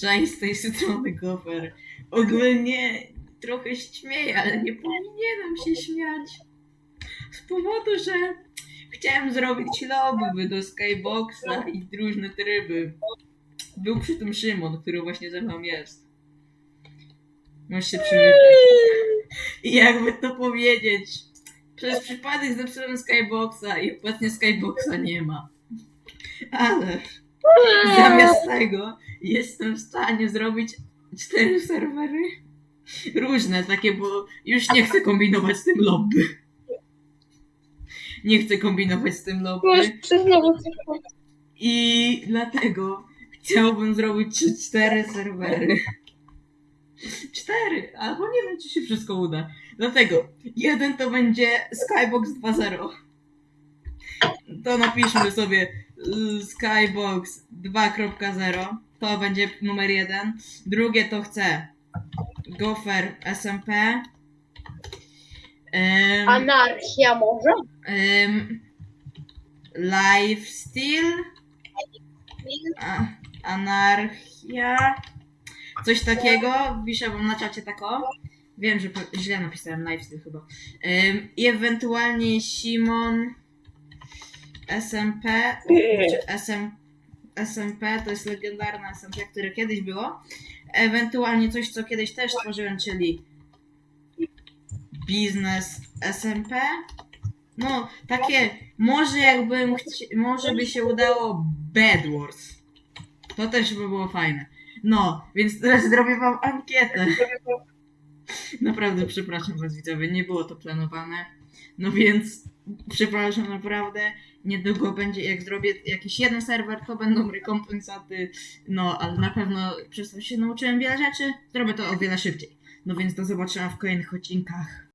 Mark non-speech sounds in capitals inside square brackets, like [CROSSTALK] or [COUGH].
Cześć, z tej strony Gofer. Ogólnie trochę śmieję, ale nie powinienem się śmiać. Z powodu, że chciałem zrobić lobby do Skyboxa i różne tryby. Był przy tym Szymon, który właśnie ze mną jest. Możesz się przywitać. I jakby to powiedzieć, przez przypadek zepsułem Skyboxa i obecnie Skyboxa nie ma. Ale [LAUGHS] zamiast tego jestem w stanie zrobić cztery serwery. Różne takie, bo już nie chcę kombinować z tym lobby. Nie chcę kombinować z tym lobby. I dlatego chciałbym zrobić cztery serwery. Cztery, albo nie wiem, czy się wszystko uda. Dlatego jeden to będzie Skybox 2.0. To napiszmy sobie Skybox 2.0. To będzie numer jeden. Drugie to chcę Gopher SMP. Anarchia może? ym, Lifestyle. A, anarchia. Coś takiego. Piszę wam na czacie tako. Wiem, że po- źle napisałem lifestyle chyba. I ewentualnie Simon SMP. Czy SM, SMP to jest legendarne SMP, które kiedyś było. Ewentualnie coś, co kiedyś też tworzyłem, czyli biznes SMP. No, takie, może jakbym, może by się udało Bad Wars. To też by było fajne. No, więc teraz zrobię wam ankietę. Naprawdę przepraszam was widzowie, nie było to planowane. No więc przepraszam naprawdę. Niedługo będzie, jak zrobię jakiś jeden serwer, to będą rekompensaty. No, ale na pewno przez to się nauczyłem wiele rzeczy. Zrobię to o wiele szybciej. No więc do zobaczenia w kolejnych odcinkach.